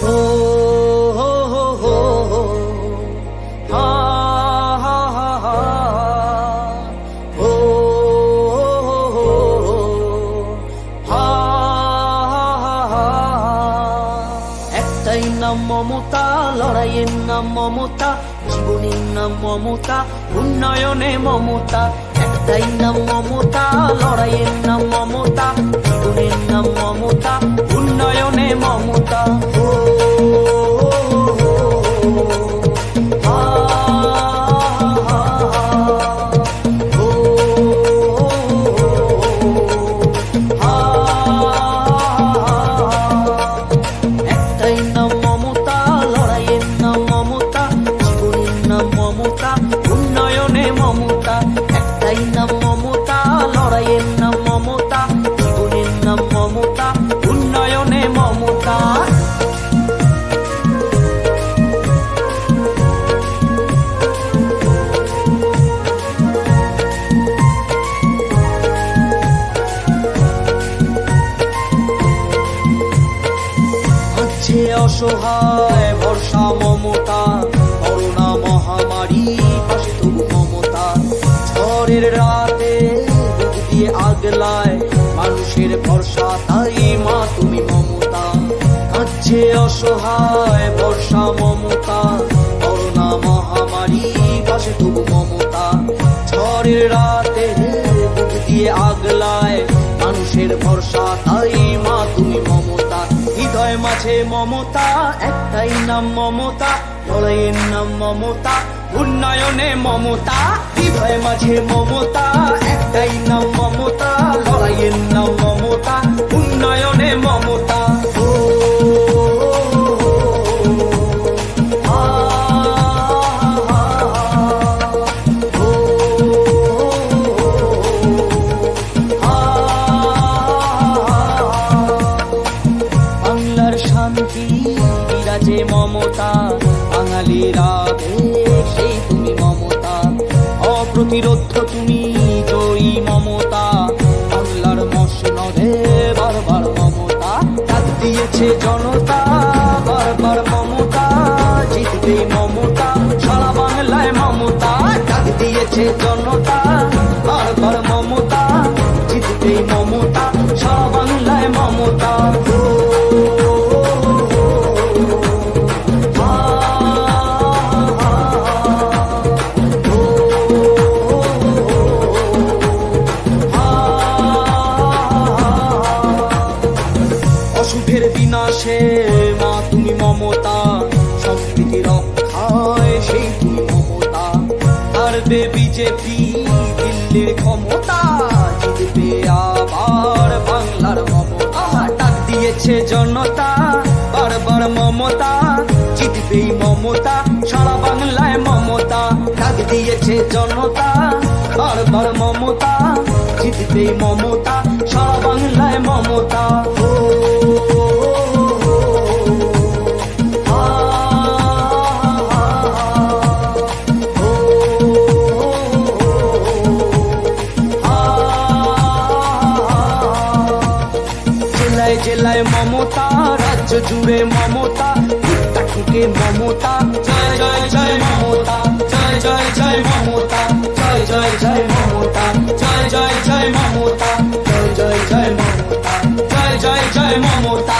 হো হো হো হো। ও হো। হা হা হা হা। একটাই নাম মমতা লড়াইয়ের নাম মমতা জীবনের নাম মমতা উন্নয়নে মমতা একটাই নাম মমতা লড়াইয়ের নাম মমতা অসহায় বর্ষা মমতা করোনা মহামারী, পাশে তবু মমতা। ঝড়ের রাতে বুক দিয়ে আগলায়, মানুষের ভরসা, তাই মা তুমি মমতা। আছে অসহায় বর্ষা মমতা করোনা মহামারী, পাশে তবু মমতা। ঝড়ের রাতে দিয়ে আগলায়, মানুষের ভরসা, তাই মাঝে মমতা, একটাই নাম মমতা লড়াইয়ের নাম মমতা, উন্নয়নে মমতা, হৃদয় মাঝে মমতা, একটাই নাম মমতা, লড়াইয়ের নাম মমতা। সেই তুমি মমতা। অপ্রতিরোধ তুমি জয়ী মমতা। বাংলার মসনদে বারবার মমতা। ডাক দিয়েছে জনতা, বারবার মমতা। জিতবে মমতা, সারা বাংলায় মমতা। ডাক দিয়েছে জনতা, বারবার মমতা। জিতবে মমতা, সারা বাংলায় মমতা। অসুখের বিনাশে। মা, তুমি মমতা, সম্প্রীতি রক্ষায় সেই তুমি মমতা। হারবে বিজেপি দিল্লির ক্ষমতা, জিতবে আবার বাংলার মমতা। ডাক দিয়েছে জনতা, বারবার মমতা, জিতবেই মমতা, সারা বাংলায় মমতা। ডাক দিয়েছে জনতা, বারবার মমতা, জিতবেই মমতা, সারা বাংলায় মমতা। মমতা, রাজ্য জুড়ে মমতা টুকে মমতা। জয় জয় জয় মমতা, জয় জয় জয় মমতা, জয় জয় জয় মমতা, জয় জয় জয় মমতা, জয় জয় জয় মমতা, জয় জয় জয় মমতা।